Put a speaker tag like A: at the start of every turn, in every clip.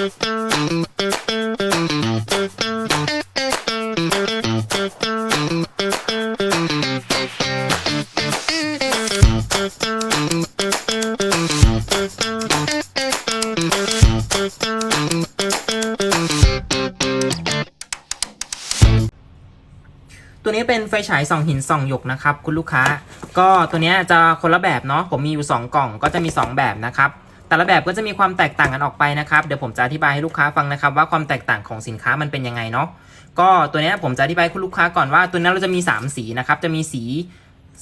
A: ตัวนี้เป็นไฟฉายส่องหินส่องหยกนะครับ คุณลูกค้า ก็ตัวนี้จะคนละแบบเนาะผมมีอยู่ 2 กล่องก็จะมี 2 แบบนะครับ แต่ละแบบก็จะมีความแตกต่างกันออกไปนะครับเดี๋ยวผมจะอธิบายให้ลูกค้าฟังนะครับว่าความแตกต่างของสินค้ามันเป็นยังไงเนาะก็ตัวนี้ผมจะอธิบายคุณลูกค้าก่อนว่าตัวนี้เราจะมี 3 สีนะครับจะมีสี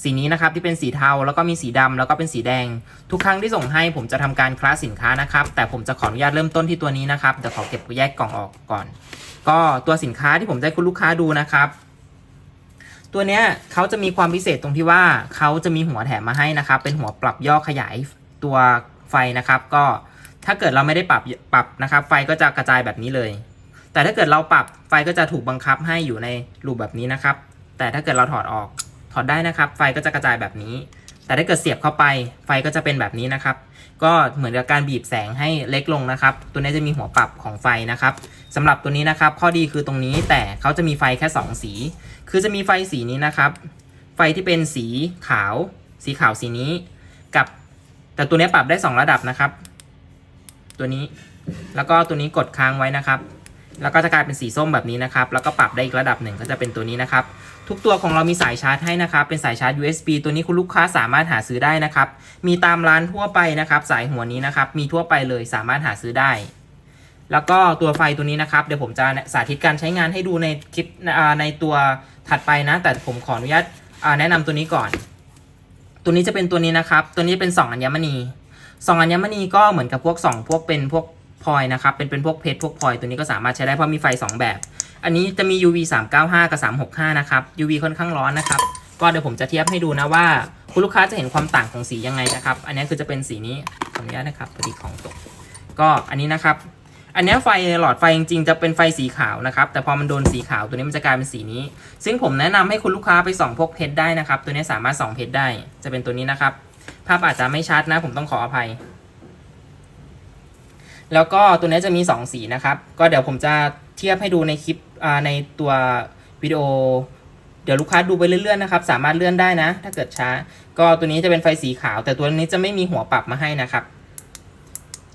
A: สีนี้นะครับที่เป็นสีเทาแล้วก็มีสีดำแล้วก็เป็นสีแดง ทุกครั้งที่ส่งให้ผมจะทำการคลาสสินค้านะครับ แต่ผมจะขออนุญาตเริ่มต้นที่ตัวนี้นะครับเดี๋ยวขอเก็บแยกกล่องออกก่อน ก็ตัวสินค้าที่ผมจะให้คุณลูกค้าดูนะครับ ตัวเนี้ยเขาจะมีความพิเศษตรงที่ว่าเขาจะมีหัวแถมมาให้นะครับ เป็นหัวปรับย่อขยายตัว ไฟนะครับก็ถ้าเกิดเราไม่ได้ปรับปรับนะครับ ไฟก็จะกระจายแบบนี้เลย แต่ถ้าเกิดเราปรับไฟก็จะถูกบังคับให้อยู่ในรูปแบบนี้นะครับ แต่ถ้าเกิดเราถอดออกถอดได้นะครับ ไฟก็จะกระจายแบบนี้ แต่ถ้าเกิดเสียบเข้าไปไฟก็จะเป็นแบบนี้นะครับ ก็เหมือนกับการบีบแสงให้เล็กลงนะครับ ตัวนี้จะมีหัวปรับของไฟนะครับสำหรับตัวนี้นะครับ ข้อดีคือตรงนี้แต่เขาจะมีไฟแค่ 2 สี คือจะมีไฟสีนี้นะครับ ไฟที่เป็นสีขาว สีขาวสีนี้ กับ แต่ตัวนี้ปรับได้ 2 ระดับนะครับ ตัวนี้แล้วก็ตัวนี้กดค้างไว้นะครับ แล้วก็จะกลายเป็นสีส้มแบบนี้นะครับ แล้วก็ปรับได้อีกระดับหนึ่งก็จะเป็นตัวนี้นะครับ ทุกตัวของเรามีสายชาร์จให้นะครับ เป็นสายชาร์จ USB ตัวนี้คุณลูกค้าสามารถหาซื้อได้นะครับ มีตามร้านทั่วไปนะครับ สายหัวนี้นะครับ มีทั่วไปเลยสามารถหาซื้อได้ แล้วก็ตัวไฟตัวนี้นะครับ เดี๋ยวผมจะสาธิตการใช้งานให้ดูในคลิปในตัวถัดไปนะ แต่ผมขออนุญาตแนะนำตัวนี้ก่อน ตัวนี้จะเป็นตัวนี้นะครับ ตัวนี้เป็นสองอัญมณีสองอัญมณีก็เหมือนกับพวกสองพวกเป็นพวกพลอยนะครับ เป็นเป็นพวกเพชรพวกพลอยตัวนี้ก็สามารถใช้ได้เพราะมีไฟ 2 แบบ อันนี้จะมี UV 395 กับ 365 นะครับ UV ค่อนข้างร้อนนะครับ ก็เดี๋ยวผมจะเทียบให้ดูนะว่า คุณลูกค้าจะเห็นความต่างของสียังไงนะครับ อันนี้คือจะเป็นสีนี้ขออนุญาตนะครับพอดีของตก ก็อันนี้นะครับ อันนี้ไฟหลอดไฟจริงๆจะเป็นไฟสีขาวนะครับ แต่พอมันโดนสีขาวตัวนี้มันจะกลายเป็นสีนี้ ซึ่งผมแนะนำให้คุณลูกค้าไปส่องพวกเพชรได้นะครับ ตัวนี้สามารถส่องเพชรได้ จะเป็นตัวนี้นะครับ ภาพอาจจะไม่ชัดนะ ผมต้องขออภัย แล้วก็ตัวนี้จะมี 2 สีนะครับ ก็เดี๋ยวผมจะเทียบให้ดูในคลิปในตัววิดีโอ เดี๋ยวลูกค้าดูไปเรื่อยๆนะครับ สามารถเลื่อนได้นะ ถ้าเกิดช้า ก็ตัวนี้จะเป็นไฟสีขาว แต่ตัวนี้จะไม่มีหัวปรับมาให้นะครับ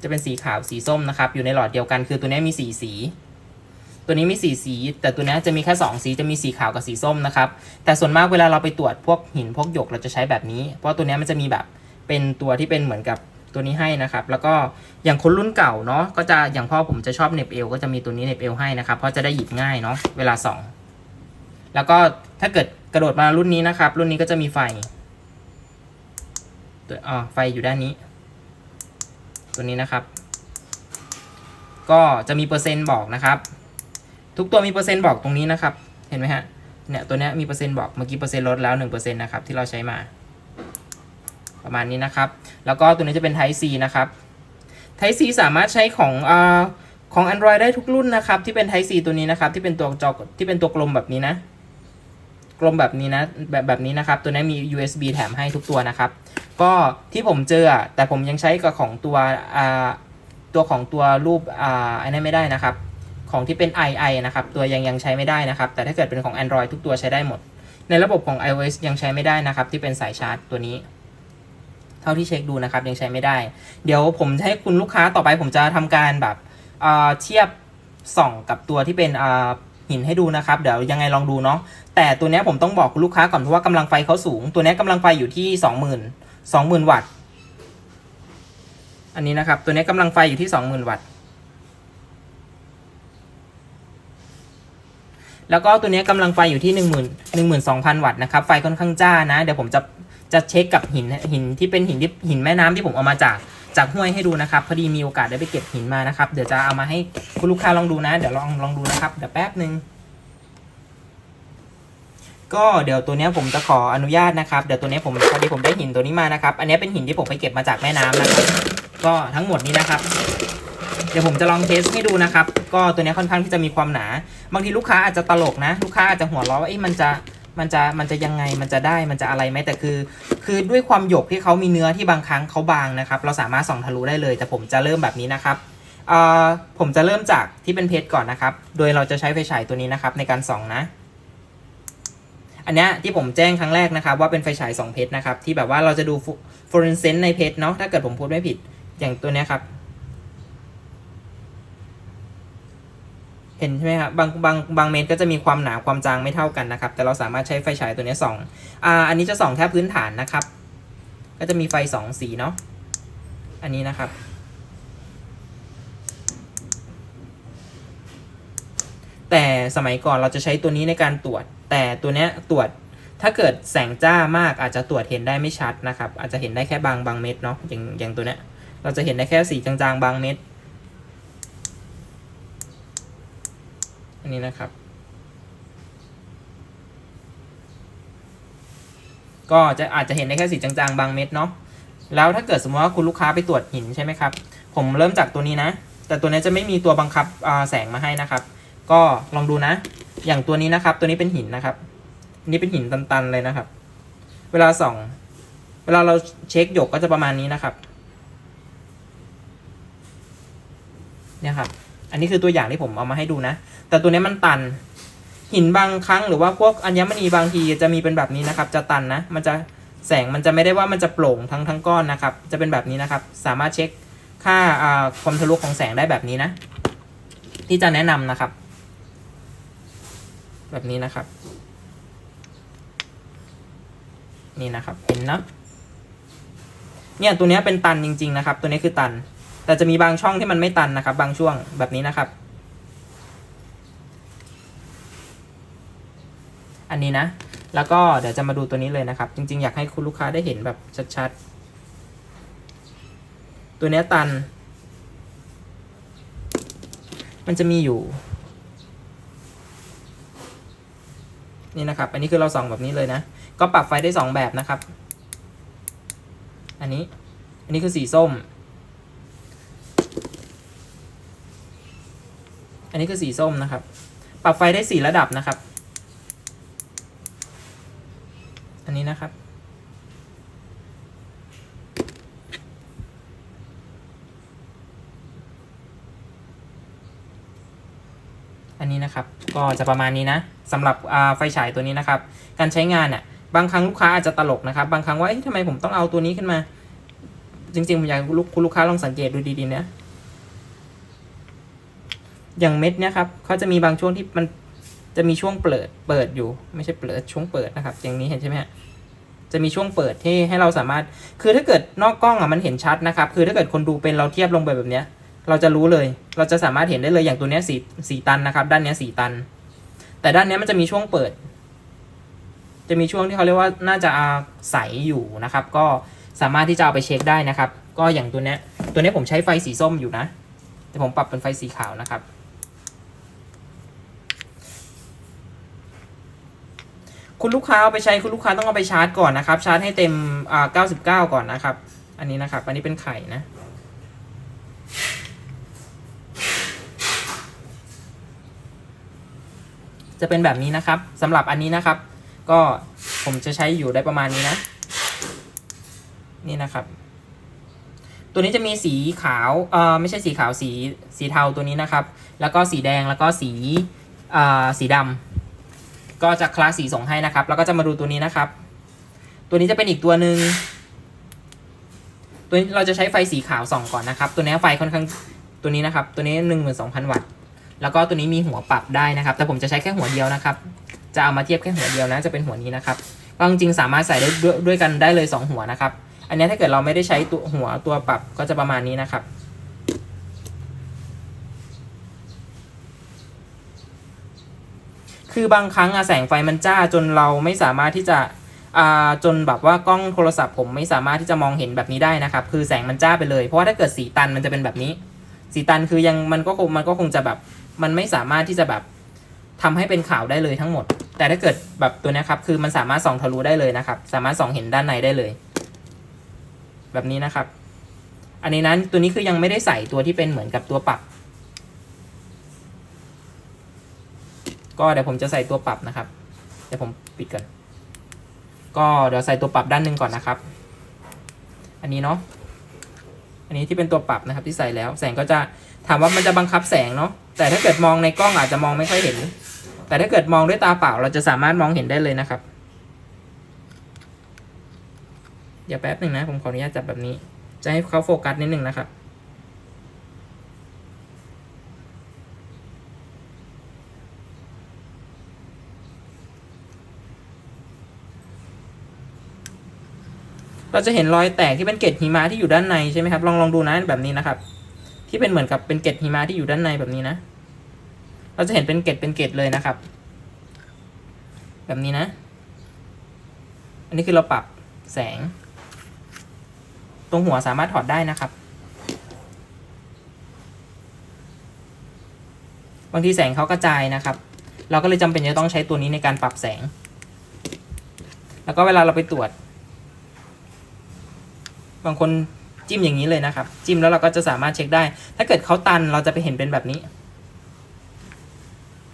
A: จะเป็นสีขาวสีส้มนะครับ อยู่ในหลอดเดียวกัน คือตัวนี้มีสีสี ตัวนี้มีสีสี แต่ตัวนี้จะมีแค่สองสีจะมีสีขาวกับสีส้มนะครับ แต่ส่วนมากเวลาเราไปตรวจพวกหินพวกหยกเราจะใช้แบบนี้ เพราะตัวนี้มันจะมีแบบเป็นตัวที่เป็นเหมือนกับตัวนี้ให้นะครับ แล้วก็อย่างคนรุ่นเก่าเนาะก็จะอย่างพ่อผมจะชอบเน็บเอวก็จะมีตัวนี้เน็บเอวให้นะครับ เพราะจะได้หยิบง่ายเนาะเวลาส่อง แล้วก็ถ้าเกิดกระโดดมารุ่นนี้นะครับ รุ่นนี้ก็จะมีไฟตัวอ๋อไฟอยู่ด้านนี้ ตัวนี้นะครับ ก็จะมีเปอร์เซ็นต์บอกนะครับ ทุกตัวมีเปอร์เซ็นต์บอกตรงนี้นะครับ เห็นไหมฮะเนี่ยตัวนี้มีเปอร์เซ็นต์บอกเมื่อกี้เปอร์เซ็นต์ลดแล้วหนึ่งเปอร์เซ็นต์นะครับที่เราใช้มา ประมาณนี้นะครับ แล้วก็ตัวนี้จะเป็น Type C นะครับ Type C สามารถใช้ของอ่าของ Android ได้ทุกรุ่นนะครับ ที่เป็น Type C ตัวนี้นะครับ ที่เป็นตัวจอที่เป็นตัวกลมแบบนี้นะ ลมแบบนี้นะแบบแบบนี้นะครับ ตัวนี้มี USB แถมให้ทุกตัวนะครับ ก็ที่ผมเจอแต่ผมยังใช้กับของตัวอ่าตัวของตัวรูปอ่าอันนี้ไม่ได้นะครับ ของที่เป็น II นะครับ ตัวยังยังใช้ไม่ได้นะครับ แต่ถ้าเกิดเป็นของ Android ทุกตัวใช้ได้หมด ในระบบของ iOS ยังใช้ไม่ได้นะครับ ที่เป็นสายชาร์จตัวนี้เท่าที่เช็คดูนะครับยังใช้ไม่ได้ เดี๋ยวผมจะให้คุณลูกค้าต่อไปผมจะทำการแบบเทียบส่องกับตัวที่เป็น หินให้ดูนะครับ เดี๋ยวยังไงลองดูเนาะแต่ตัวนี้ผมต้องบอกคุณลูกค้าก่อนเพราะว่ากำลังไฟเขาสูง ตัวนี้กำลังไฟอยู่ที่20,000 20,000วัตต์ อันนี้นะครับ ตัวนี้กำลังไฟอยู่ที่20,000วัตต์แล้วก็ตัวนี้กำลังไฟอยู่ที่10,000 12,000วัตต์นะครับไฟค่อนข้างจ้านะ เดี๋ยวผมจะจะเช็คกับหินหินที่เป็นหินที่หินแม่น้ำที่ผมเอามาจาก จากห้วยให้ดูนะครับ พอดีมีโอกาสได้ไปเก็บหินมานะครับ เดี๋ยวจะเอามาให้คุณลูกค้าลองดูนะ เดี๋ยวลองลองดูนะครับ เดี๋ยวแป๊บหนึ่งก็เดี๋ยวตัวนี้ผมจะขออนุญาตนะครับ เดี๋ยวตัวนี้ผมพอดีผมได้หินตัวนี้มานะครับ อันนี้เป็นหินที่ผมไปเก็บมาจากแม่น้ำนะครับ ก็ทั้งหมดนี้นะครับ เดี๋ยวผมจะลองเทสให้ดูนะครับ ก็ตัวนี้ค่อนข้างที่จะมีความหนา บางทีลูกค้าอาจจะตลกนะ ลูกค้าอาจจะหัวเราะว่าเอ๊ะมันจะ มันจะมันจะยังไงมันจะได้มันจะอะไรไหมแต่คือ คือด้วยความหยกที่เขามีเนื้อที่บางครั้งเขาบางนะครับ เราสามารถส่องทะลุได้เลย แต่ผมจะเริ่มแบบนี้นะครับอ่าผมจะเริ่มจากที่เป็นเพชรก่อนนะครับ โดยเราจะใช้ไฟฉายตัวนี้นะครับในการส่องนะ อันเนี้ยที่ผมแจ้งครั้งแรกนะครับ ว่าเป็นไฟฉายสองเพชรนะครับ ที่แบบว่าเราจะดูฟลูออเรนเซนต์ในเพชรเนาะถ้าเกิดผมพูดไม่ผิดอย่างตัวเนี้ยครับ เห็นใช่ไหมครับบางบางบางเม็ดก็จะมีความหนาความจางไม่เท่ากันนะครับ แต่เราสามารถใช้ไฟฉายตัวนี้ส่องอ่าอันนี้จะส่องแค่พื้นฐานนะครับ ก็จะมีไฟสองสีเนาะอันนี้นะครับ แต่สมัยก่อนเราจะใช้ตัวนี้ในการตรวจ แต่ตัวเนี้ยตรวจถ้าเกิดแสงจ้ามากอาจจะตรวจเห็นได้ไม่ชัดนะครับ อาจจะเห็นได้แค่บางบางเม็ดเนาะอย่างอย่างตัวเนี้ยเราจะเห็นได้แค่สีจางๆบางเม็ด อันนี้นะครับ ก็จะอาจจะเห็นได้แค่สีจางๆ บางเม็ดเนาะแล้วถ้าเกิดสมมติว่าคุณลูกค้าไปตรวจหินใช่ไหมครับ ผมเริ่มจากตัวนี้นะ แต่ตัวนี้จะไม่มีตัวบังคับแสงมาให้นะครับ ก็ลองดูนะ อย่างตัวนี้นะครับ ตัวนี้เป็นหินนะครับนนี้เป็นหินตันๆเลยนะครับ เวลาส่อง เวลาเราเช็คหยกก็จะประมาณนี้นะครับ เนี่ยครับ อันนี้คือตัวอย่างที่ผมเอามาให้ดูนะ แต่ตัวนี้มันตัน หินบางครั้งหรือว่าพวกอัญมณีบางทีจะมีเป็นแบบนี้นะครับ จะตันนะ มันจะแสงมันจะไม่ได้ว่ามันจะโปร่งทั้งทั้งก้อนนะครับ จะเป็นแบบนี้นะครับ สามารถเช็คค่าความทะลุของแสงได้แบบนี้นะ ที่จะแนะนำนะครับ แบบนี้นะครับ นี่นะครับ เห็นเนาะเนี่ยตัวนี้เป็นตันจริง ๆ นะครับ ตัวนี้คือตัน แต่จะมีบางช่องที่มันไม่ตันนะครับ บางช่วงแบบนี้นะครับ อันนี้นะ แล้วก็เดี๋ยวจะมาดูตัวนี้เลยนะครับ จริง ๆ อยากให้คุณลูกค้าได้เห็นแบบชัดๆ ตัวนี้ตัน มันจะมีอยู่ นี่นะครับ อันนี้คือเราส่องแบบนี้เลยนะ ก็ปรับไฟได้สองแบบนะครับ อันนี้ อันนี้คือสีส้ม อันนี้คือสีส้มนะครับ ปรับไฟได้สี่ระดับนะครับ อันนี้นะครับ อันนี้นะครับ ก็จะประมาณนี้นะสำหรับไฟฉายตัวนี้นะครับ การใช้งานเนี่ยบางครั้งลูกค้าอาจจะตลกนะครับ บางครั้งว่าเอ๊ะทำไมผมต้องเอาตัวนี้ขึ้นมา จริงๆผมอยากให้ลูกคุณลูกค้าลองสังเกตดูดีๆนะ อย่างเม็ดเนี่ยครับเขาจะมีบางช่วงที่มันจะมีช่วงเปิดเปิดอยู่ ไม่ใช่เปิดช่วงเปิดนะครับ อย่างนี้เห็นใช่ไหมฮะจะมีช่วงเปิดที่ให้เราสามารถ คือถ้าเกิดนอกกล้องอะมันเห็นชัดนะครับ คือถ้าเกิดคนดูเป็นเราเทียบลงไปแบบเนี้ย เราจะรู้เลย เราจะสามารถเห็นได้เลยอย่างตัวเนี้ยสีสีตันนะครับ ด้านเนี้ยสีตัน แต่ด้านเนี้ยมันจะมีช่วงเปิด จะมีช่วงที่เขาเรียกว่าน่าจะใสอยู่นะครับ ก็สามารถที่จะเอาไปเช็คได้นะครับ ก็อย่างตัวเนี้ย ตัวเนี้ยผมใช้ไฟสีส้มอยู่นะ แต่ผมปรับเป็นไฟสีขาวนะครับ คุณลูกค้าเอาไปใช้คุณลูกค้าต้องเอาไปชาร์จก่อนนะครับ ชาร์จให้เต็มอ่า99 ก่อนนะครับ อันนี้นะครับ อันนี้เป็นไข่นะจะเป็นแบบนี้นะครับสำหรับอันนี้นะครับ ก็ผมจะใช้อยู่ได้ประมาณนี้นะ นี่นะครับ ตัวนี้จะมีสีขาวเอ่อไม่ใช่สีขาวสีสีเทาตัวนี้นะครับ แล้วก็สีแดงแล้วก็สีเอ่าสีดำ ก็จะคลาสสีส่งให้นะครับ แล้วก็จะมาดูตัวนี้นะครับ ตัวนี้จะเป็นอีกตัวหนึ่งตัวนี้เราจะใช้ไฟสีขาวส่องก่อนนะครับ ตัวนี้ไฟค่อนข้างตัวนี้นะครับ ตัวนี้หนึ่งหมื่นสองพันวัตต์แล้วก็ตัวนี้มีหัวปรับได้นะครับ แต่ผมจะใช้แค่หัวเดียวนะครับ จะเอามาเทียบแค่หัวเดียวนะจะเป็นหัวนี้นะครับก็จริงสามารถใส่ได้วยด้วยกันได้เลย 2 หัวนะครับ อันนี้ถ้าเกิดเราไม่ได้ใช้ตัวหัวตัวปรับก็จะประมาณนี้นะครับ คือบางครั้งอะแสงไฟมันจ้าจนเราไม่สามารถที่จะอ่าจนแบบว่ากล้องโทรศัพท์ผมไม่สามารถที่จะมองเห็นแบบนี้ได้นะครับคือแสงมันจ้าไปเลย เพราะว่าถ้าเกิดสีตันมันจะเป็นแบบนี้ สีตันคือยังมันก็คงมันก็คงจะแบบมันไม่สามารถที่จะแบบทำให้เป็นขาวได้เลยทั้งหมด แต่ถ้าเกิดแบบตัวนี้ครับคือมันสามารถส่องทะลุได้เลยนะครับ สามารถส่องเห็นด้านในได้เลย แบบนี้นะครับ อันนี้นั้นตัวนี้คือยังไม่ได้ใส่ตัวที่เป็นเหมือนกับตัวปรั ก็เดี๋ยวผมจะใส่ตัวปรับนะครับ เดี๋ยวผมปิดก่อน ก็เดี๋ยวใส่ตัวปรับด้านหนึ่งก่อนนะครับ อันนี้เนาะ อันนี้ที่เป็นตัวปรับนะครับที่ใส่แล้ว แสงก็จะถามว่ามันจะบังคับแสงเนาะ แต่ถ้าเกิดมองในกล้องอาจจะมองไม่ค่อยเห็น แต่ถ้าเกิดมองด้วยตาเปล่า เราจะสามารถมองเห็นได้เลยนะครับ เดี๋ยวแป๊บหนึ่งนะ ผมขออนุญาตจับแบบนี้ จะให้เขาโฟกัสนิดหนึ่งนะครับ เราจะเห็นรอยแตกที่เป็นเกล็ดหิมะที่อยู่ด้านในใช่ไหมครับลองลองดูนะแบบนี้นะครับ ที่เป็นเหมือนกับเป็นเกล็ดหิมะที่อยู่ด้านในแบบนี้นะ เราจะเห็นเป็นเกล็ดเป็นเกล็ดเลยนะครับ แบบนี้นะ อันนี้คือเราปรับแสง ตรงหัวสามารถถอดได้นะครับบางทีแสงเขากระจายนะครับ เราก็เลยจำเป็นจะต้องใช้ตัวนี้ในการปรับแสง แล้วก็เวลาเราไปตรวจ บางคนจิ้มอย่างนี้เลยนะครับ จิ้มแล้วเราก็จะสามารถเช็คได้ ถ้าเกิดเขาตันเราจะไปเห็นเป็นแบบนี้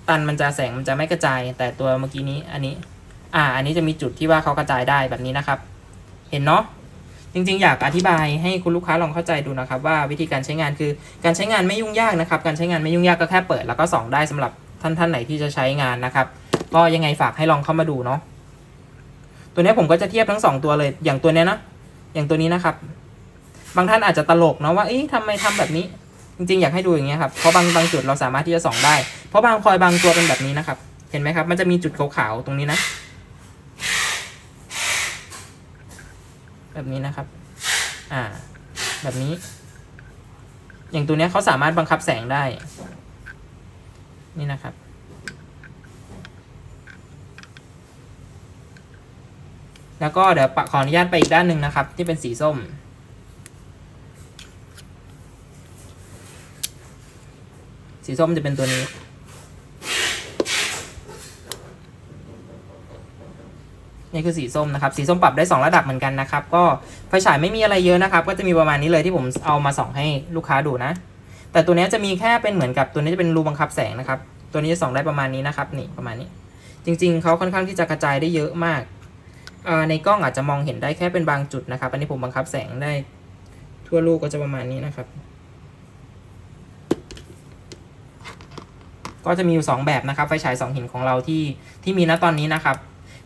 A: ตันมันจะแสงมันจะไม่กระจาย แต่ตัวเมื่อกี้นี้อันนี้ อ่า อันนี้จะมีจุดที่ว่าเขากระจายได้แบบนี้นะครับ เห็นเนาะจริงๆ อยากอธิบายให้คุณลูกค้าลองเข้าใจดูนะครับว่าวิธีการใช้งานคือการใช้งานไม่ยุ่งยากนะครับ การใช้งานไม่ยุ่งยากก็แค่เปิดแล้วก็ส่องได้สำหรับท่านท่านไหนที่จะใช้งานนะครับ ก็ยังไงฝากให้ลองเข้ามาดูเนาะตัวนี้ผมก็จะเทียบทั้งสองตัวเลยอย่างตัวเนี้ยนะ อย่างตัวนี้นะครับ บางท่านอาจจะตลกเนาะว่าเอ๊ะทำไมทำแบบนี้ จริงๆ อยากให้ดูอย่างเงี้ยครับเพราะบางบางจุดเราสามารถที่จะส่องได้ เพราะบางพลอยบางตัวเป็นแบบนี้นะครับ เห็นไหมครับ มันจะมีจุดขาวๆตรงนี้นะ แบบนี้นะครับ อ่า แบบนี้ อย่างตัวเนี้ยเขาสามารถบังคับแสงได้ นี่นะครับ แล้วก็เดี๋ยวปะขออนุญาตไปอีกด้านหนึ่งนะครับ ที่เป็นสีส้ม สีส้มจะเป็นตัวนี้ นี่คือสีส้มนะครับ สีส้มปรับได้ 2 ระดับเหมือนกันนะครับ ก็ไฟฉายไม่มีอะไรเยอะนะครับ ก็จะมีประมาณนี้เลยที่ผมเอามาส่องให้ลูกค้าดูนะ แต่ตัวนี้จะมีแค่เป็นเหมือนกับตัวนี้จะเป็นรูบังคับแสงนะครับ ตัวนี้จะส่องได้ประมาณนี้นะครับ นี่ประมาณนี้ จริง ๆเขาค่อนข้างที่จะกระจายได้เยอะมาก ในกล้องอาจจะมองเห็นได้แค่เป็นบางจุดนะครับ อันนี้ผมบังคับแสงได้ทั่วลูกก็จะประมาณนี้นะครับ ก็จะมีอยู่ 2 แบบนะครับ ไฟฉาย 2 หินของเราที่ที่มีณตอนนี้นะครับ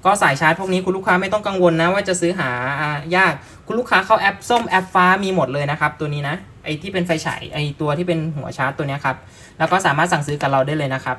A: ก็สายชาร์จพวกนี้คุณลูกค้าไม่ต้องกังวลนะ ว่าจะซื้อหาอายาก คุณลูกค้าเข้าแอปส้มแอปฟ้ามีหมดเลยนะครับ ตัวนี้นะ ไอที่เป็นไฟฉายไอตัวที่เป็นหัวชาร์จตัวนี้ครับ แล้วก็สามารถสั่งซื้อกับเราได้เลยนะครับ